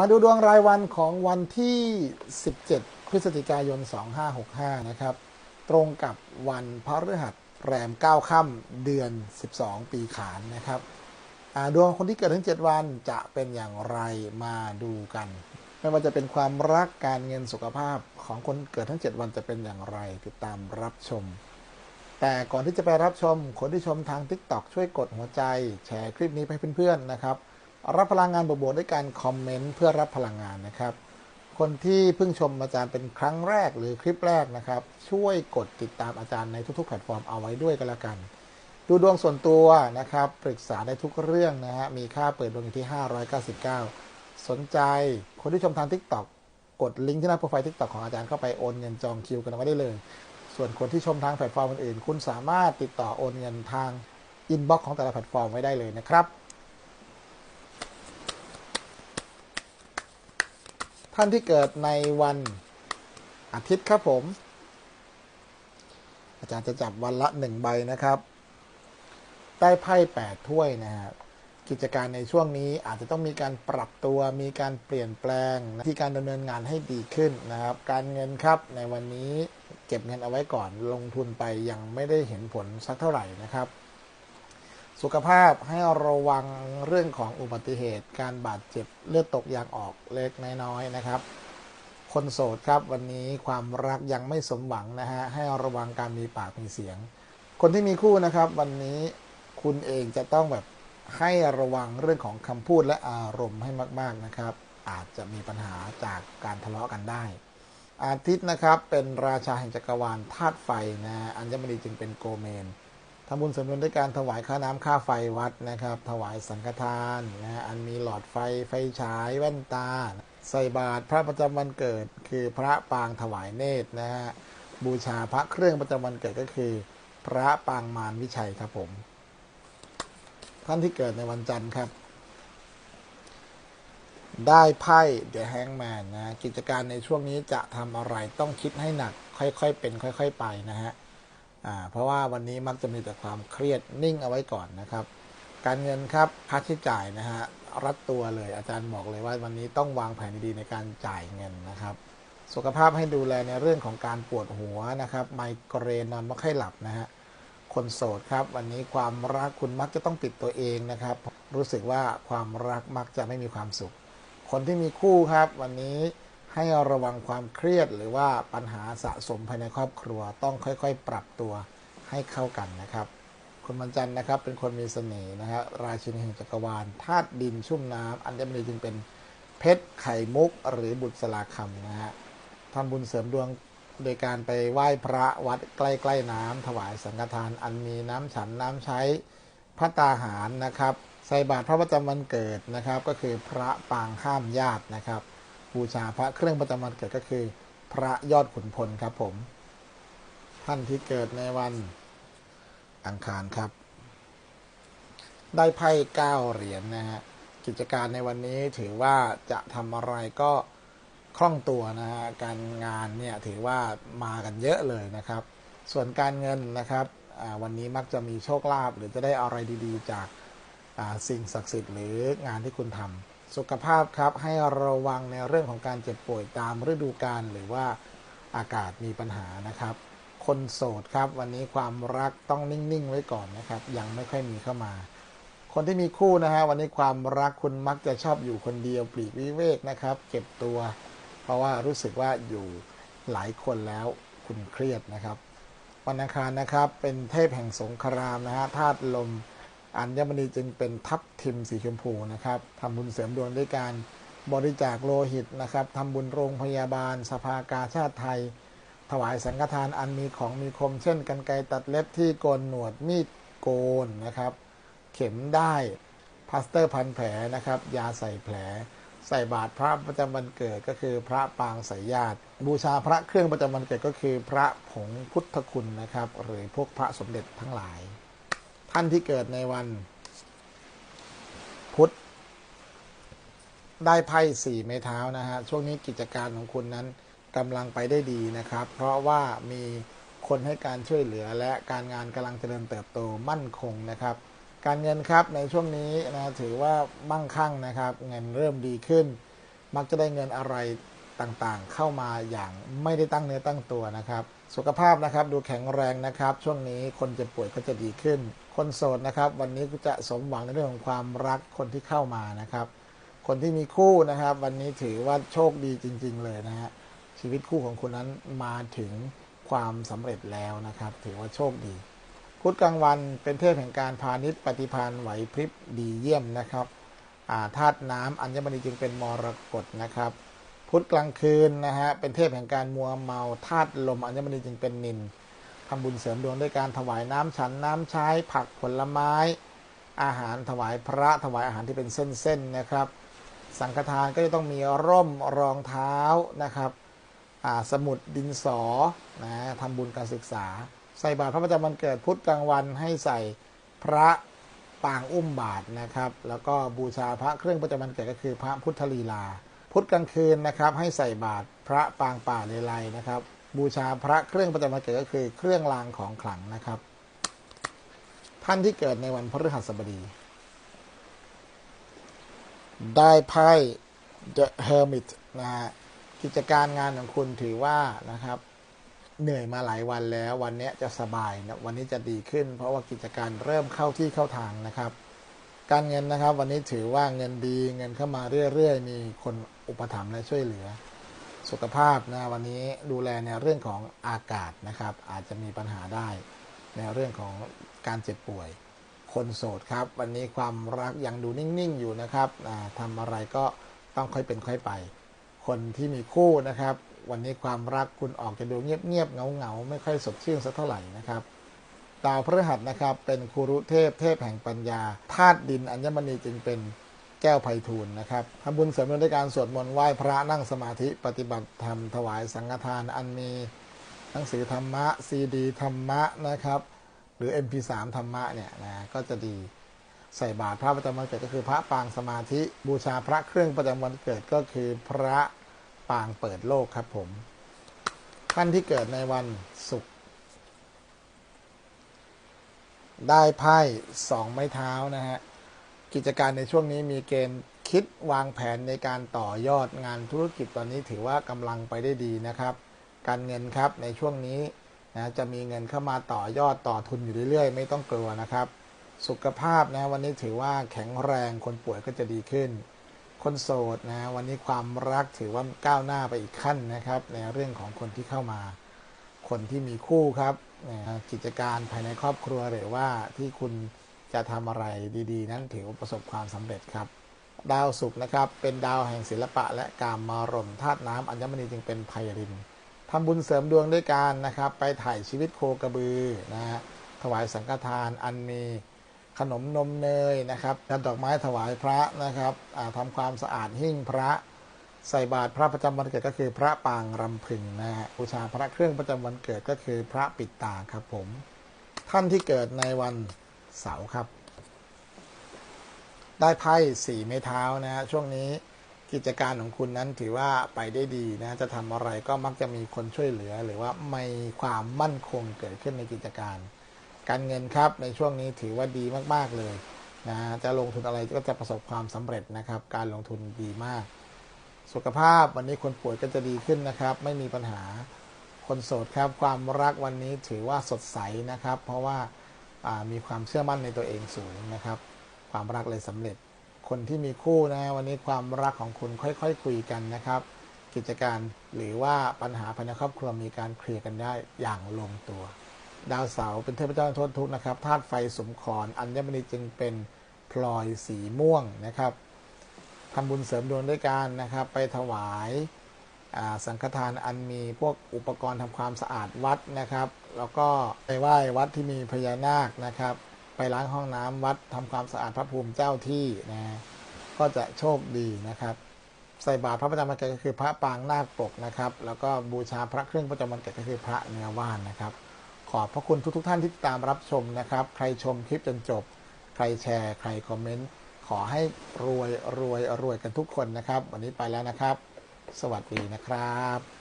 มาดูดวงรายวันของวันที่ 17 พฤศจิกายน 2565 นะครับ ตรงกับวันพฤหัสแรม 9 ค่ำเดือน 12 ปีขานนะครับดวงคนที่เกิดทั้ง 7 วันจะเป็นอย่างไรมาดูกัน ไม่ว่าจะเป็นความรักการเงินสุขภาพของคนเกิดทั้ง 7 วันจะเป็นอย่างไรติดตามรับชม แต่ก่อนที่จะไปรับชมคนที่ชมทาง TikTok ช่วยกดหัวใจ แชร์คลิปนี้ไปให้เพื่อนๆนะครับ รับพลังงานบวกๆด้วยการคอมเมนต์เพื่อรับพลังงานนะครับ คนที่เพิ่งชมอาจารย์เป็นครั้งแรกหรือคลิปแรกนะครับ ช่วยกดติดตามอาจารย์ในทุกๆ แพลตฟอร์มเอาไว้ด้วยกันละกัน ดูดวงส่วนตัวนะครับ ปรึกษาได้ทุกเรื่องนะฮะมีค่าเปิดดวงอยู่ที่ 599 สนใจคนที่ชมทาง TikTok กดลิงก์ที่หน้าโปรไฟล์ TikTok ของอาจารย์เข้าไปโอนเงินจองคิวกันเอาไว้ได้เลย ส่วนคนที่ชมทางแพลตฟอร์มอื่นๆคุณสามารถติดต่อโอนเงินทางอินบ็อกซ์ของแต่ละแพลตฟอร์มไว้ได้เลยนะครับ ท่านที่เกิดในวันอาทิตย์ครับผม อาจารย์จะจับวันละหนึ่งใบนะครับ ได้ไพ่แปดถ้วยนะฮะกิจการในช่วงนี้อาจจะต้องมีการปรับตัวมีการเปลี่ยนแปลงที่การดำเนินงานให้ดีขึ้นนะครับ การเงินครับในวันนี้เก็บเงินเอาไว้ก่อนลงทุนไปยังไม่ได้เห็นผลสักเท่าไหร่นะครับ สุขภาพให้ระวังเรื่องของอุบัติเหตุ การบาดเจ็บเลือดตกยางออกเล็กน้อยๆนะครับ คนโสดครับวันนี้ความรักยังไม่สมหวังนะฮะให้ระวังการมีปากมีเสียง คนที่มีคู่นะครับ วันนี้คุณเองจะต้องแบบให้ระวังเรื่องของคำพูดและอารมณ์ให้มาก ๆนะครับ อาจจะมีปัญหาจากการทะเลาะกันได้ อาทิตย์นะครับเป็นราชาแห่งจักรวาลธาตุไฟนะฮะอัญมณีจึงเป็นโกเมน ทำบุญเสริมบุญด้วยการถวายค่าน้ำค่าไฟวัดนะครับ ถวายสังฆทานนะฮะอันมีหลอดไฟไฟฉายแว่นตา ใส่บาตรพระประจำวันเกิด คือพระปางถวายเนตรนะฮะบูชาพระเครื่องประจำวันเกิดก็คือ พระปางมารวิชัยครับผม ท่านที่เกิดในวันจันทร์ครับ ได้ไพ่เดอะแฮงแมนนะกิจการในช่วงนี้จะทำอะไรต้องคิดให้หนักค่อยๆเป็น ค่อย ๆ ไปนะฮะ เพราะว่าวันนี้มักจะมีแต่ความเครียดนิ่งเอาไว้ก่อนนะครับ การเงินครับค่าใช้จ่ายนะฮะรัดตัวเลยอาจารย์บอกเลยว่าวันนี้ต้องวางแผนดีๆในการจ่ายเงินนะครับ สุขภาพให้ดูแลในเรื่องของการปวดหัวนะครับ ไมเกรนนอนไม่ค่อยหลับนะฮะคนโสดครับ วันนี้ความรักคุณมักจะต้องปิดตัวเองนะครับ รู้สึกว่าความรักมักจะไม่มีความสุข คนที่มีคู่ครับ วันนี้ ให้ระวังความเครียดหรือว่าปัญหาสะสมภายในครอบครัว ต้องค่อยๆ ปรับตัวให้เข้ากันนะครับคุณมันจันทร์นะครับเป็นคนมีเสน่ห์นะฮะราชินีแห่งจักรวาลธาตุดินชุ่มน้ำอัญมณีจึงเป็นเพชรไข่มุกหรือบุตรสลาคำนะฮะทำบุญเสริมดวงโดยการไปไหว้พระวัดใกล้ๆน้ำถวายสังฆทานอันมีน้ำฉันน้ำใช้พระตาหารนะครับ ใส่บาตรพระประจำวันเกิดนะครับ ก็คือพระปางห้ามญาตินะครับ บูชาพระเครื่องประจำวันเกิดก็คือ พระยอดขุนพลครับผม ท่านที่เกิดในวันอังคารครับ ได้ไพ่เก้าเหรียญนะฮะกิจการในวันนี้ถือว่าจะทำอะไรก็คล่องตัวนะฮะการงานเนี่ยถือว่ามากันเยอะเลยนะครับ ส่วนการเงินนะครับวันนี้มักจะมีโชคลาภหรือจะได้อะไรดีๆ จากสิ่งศักดิ์สิทธิ์หรืองานที่คุณทำ สุขภาพครับให้ระวังในเรื่องของการเจ็บป่วยตามฤดูกาลหรือว่าอากาศมีปัญหานะครับ คนโสดครับวันนี้ความรักต้องนิ่งๆไว้ก่อนนะครับ ยังไม่ค่อยมีเข้ามา คนที่มีคู่นะฮะวันนี้ความรักคุณมักจะชอบอยู่คนเดียวปลีกวิเวกนะครับ เก็บตัว เพราะว่ารู้สึกว่าอยู่หลายคนแล้วคุณเครียดนะครับวันอังคารนะครับเป็นเทพแห่งสงครามนะฮะธาตุลม อัญมณีจึงเป็นทับทิมสีชมพูนะครับทำบุญเสริมดวงด้วยการบริจาคโลหิตนะครับทำบุญโรงพยาบาล สภากาชาติไทย ถวายสังฆทานอันมีของมีคม เช่นกันไกรตัดเล็บที่โกนหนวดมีดโกนนะครับ เข็มได้พลาสเตอร์พันแผลนะครับ ยาใส่แผล ใส่บาตรพระประจำวันเกิดก็คือพระปางสายญาติ บูชาพระเครื่องประจำวันเกิดก็คือ พระผงพุทธคุณนะครับ หรือพวกพระสมเด็จทั้งหลาย ท่านที่เกิดในวัน พุธ ได้ไพ่สี่ไม้เท้านะฮะ ช่วงนี้กิจการของคุณนั้นกำลังไปได้ดีนะครับ เพราะว่ามีคนให้การช่วยเหลือและการงานกำลังเจริญเติบโตมั่นคงนะครับ การเงินครับในช่วงนี้นะถือว่ามั่งคั่งนะครับ เงินเริ่มดีขึ้น มักจะได้เงินอะไร ต่างๆ เข้ามาอย่างไม่ได้ตั้งเนื้อตั้งตัวนะครับ สุขภาพนะครับดูแข็งแรงนะครับ ช่วงนี้คนเจ็บป่วยก็จะดีขึ้น คนโสดนะครับ วันนี้ก็จะสมหวังในเรื่องของความรักคนที่เข้ามานะครับ คนที่มีคู่นะครับ วันนี้ถือว่าโชคดีจริง ๆ เลยนะฮะชีวิตคู่ของคุณนั้นมาถึงความสำเร็จแล้วนะครับ ถือว่าโชคดีพุธกลางวันเป็นเทพแห่งการพาณิชย์ปฏิพานไหวพริบดีเยี่ยมนะครับธาตุน้ำอัญมณีจึงเป็นมรกตนะครับ พุธกลางคืนนะฮะเป็นเทพแห่งการมัวเมาธาตุลมอัญมณีจึงเป็นนินทำบุญเสริมดวงด้วยการถวายน้ำฉันน้ำใช้ผักผลไม้ อาหารถวายพระถวายอาหารที่เป็นเส้นๆนะครับ สังฆทานก็จะต้องมีร่มรองเท้านะครับสมุดดินสอนะทำบุญการศึกษา ใส่บาตรพระประจำวันเกิดพุธกลางวันให้ใส่พระปางอุ้มบาทนะครับ แล้วก็บูชาพระเครื่องประจำวันเกิดก็คือพระพุทธลีลา พุธกลางคืนนะครับ ให้ใส่บาตรพระปางป่าเลไลนะครับ บูชาพระเครื่องประจำวันเกิดก็คือเครื่องรางของขลังนะครับ ท่านที่เกิดในวันพฤหัสบดี ได้ไพ่ The Hermit นะฮะกิจการงานของคุณถือว่านะครับเหนื่อยมาหลายวันแล้ววันนี้จะสบายนะวันนี้จะดีขึ้น เพราะว่ากิจการเริ่มเข้าที่เข้าทางนะครับ การเงินนะครับ วันนี้ถือว่าเงินดีเงินเข้ามาเรื่อยๆ มีคนอุปถัมภ์และช่วยเหลือ สุขภาพนะวันนี้ดูแลในเรื่องของอากาศนะครับ อาจจะมีปัญหาได้ในเรื่องของการเจ็บป่วย คนโสดครับ วันนี้ความรักยังดูนิ่งๆอยู่นะครับอ่าทำอะไรก็ต้องค่อยเป็นค่อยไป คนที่มีคู่นะครับ วันนี้ความรักคุณออกจะดูเงียบๆเงาๆไม่ค่อยสดชื่นสักเท่าไหร่นะครับ ดาวพฤหัสนะครับ เป็นครูรุเทพเทพแห่งปัญญาธาตุดินอัญมณีจึงเป็นแก้วไพฑูรย์นะครับทำบุญเสริมดวงด้วยการสวดมนต์ไหว้พระนั่งสมาธิปฏิบัติธรรมถวายสังฆทานอันมีหนังสือธรรมะซีดีธรรมะนะครับ หรือ MP3 ธรรมะเนี่ยนะก็จะดีใส่บาตรพระประจำวันเกิดก็คือพระปางสมาธิบูชาพระเครื่องประจำวันเกิดก็คือพระปางเปิดโลกครับผมท่านที่เกิดในวันศุกร์ ได้ไพ่สองไม้เท้านะฮะ กิจการในช่วงนี้มีเกณฑ์คิดวางแผนในการต่อยอดงานธุรกิจตอนนี้ถือว่ากำลังไปได้ดีนะครับ การเงินครับในช่วงนี้นะจะมีเงินเข้ามาต่อยอดต่อทุนอยู่เรื่อยๆ ไม่ต้องกลัวนะครับ สุขภาพนะวันนี้ถือว่าแข็งแรงคนป่วยก็จะดีขึ้น คนโสดนะวันนี้ความรักถือว่าก้าวหน้าไปอีกขั้นนะครับ ในเรื่องของคนที่เข้ามา คนที่มีคู่ครับ กิจการภายในครอบครัวหรือว่าที่คุณจะทำอะไรดีๆ นั้นถือว่าประสบความสำเร็จครับ ดาวศุกร์นะครับ เป็นดาวแห่งศิลปะและการมารมธาตุน้ำอัญมณีจึงเป็นไพรินทำบุญเสริมดวงด้วยการนะครับ ไปถ่ายชีวิตโคกระบือนะฮะถวายสังฆทานอันมีขนมนมเนยนะครับนำดอกไม้ถวายพระนะครับทำความสะอาดหิ้งพระ ใส่บาตรพระประจำวันเกิดก็คือพระปางรำพึงนะฮะบูชาพระเครื่องประจำวันเกิดก็คือพระปิดตาครับผม ท่านที่เกิดในวันเสาร์ครับ ได้ไพ่สี่ไม้เท้านะฮะช่วงนี้กิจการของคุณนั้นถือว่าไปได้ดีนะจะทำอะไรก็มักจะมีคนช่วยเหลือ หรือว่าไมีความมั่นคงเกิดขึ้นในกิจการ การเงินครับในช่วงนี้ถือว่าดีมากๆเลยนะจะลงทุนอะไรก็จะประสบความสำเร็จนะครับ การลงทุนดีมาก สุขภาพวันนี้คนป่วยก็จะดีขึ้นนะครับ ไม่มีปัญหาคนโสดครับความรักวันนี้ถือว่าสดใสนะครับ เพราะว่าามีความเชื่อมั่นในตัวเองสูงนะครับ ความรักเลยสำเร็จ คนที่มีคู่นะวันนี้ความรักของคุณค่อยๆคคุยกันนะครับ กิจการหรือว่าปัญหาภายในครอบครัวมีการเคลียร์กันได้อย่างลงตัว ดาวเสาร์เป็นเทพเจ้าโทษทุกนะครับธาตุไฟสมครอัญมณีจึงเป็นพลอยสีม่วงนะครับ ทำบุญเสริมดวงด้วยการนะครับ ไปถวายสังฆทานอันมีพวกอุปกรณ์ทำความสะอาดวัดนะครับ แล้วก็ไปไหว้วัดที่มีพญานาคนะครับ ไปล้างห้องน้ำวัดทำความสะอาดพระภูมิเจ้าที่นะก็จะโชคดีนะครับ ใส่บาตรพระประจำวันเกิดก็คือพระปางนาคปกนะครับ แล้วก็บูชาพระเครื่องประจำวันเกิดก็คือพระเนื้อว่านนะครับ ขอบพระคุณทุกๆทท่านที่ติดตามรับชมนะครับ ใครชมคลิปจนจบ ใครแชร์ ใครคอมเมนต์ ขอให้รวยรวยรวยกันทุกคนนะครับ วันนี้ไปแล้วนะครับ สวัสดีนะครับ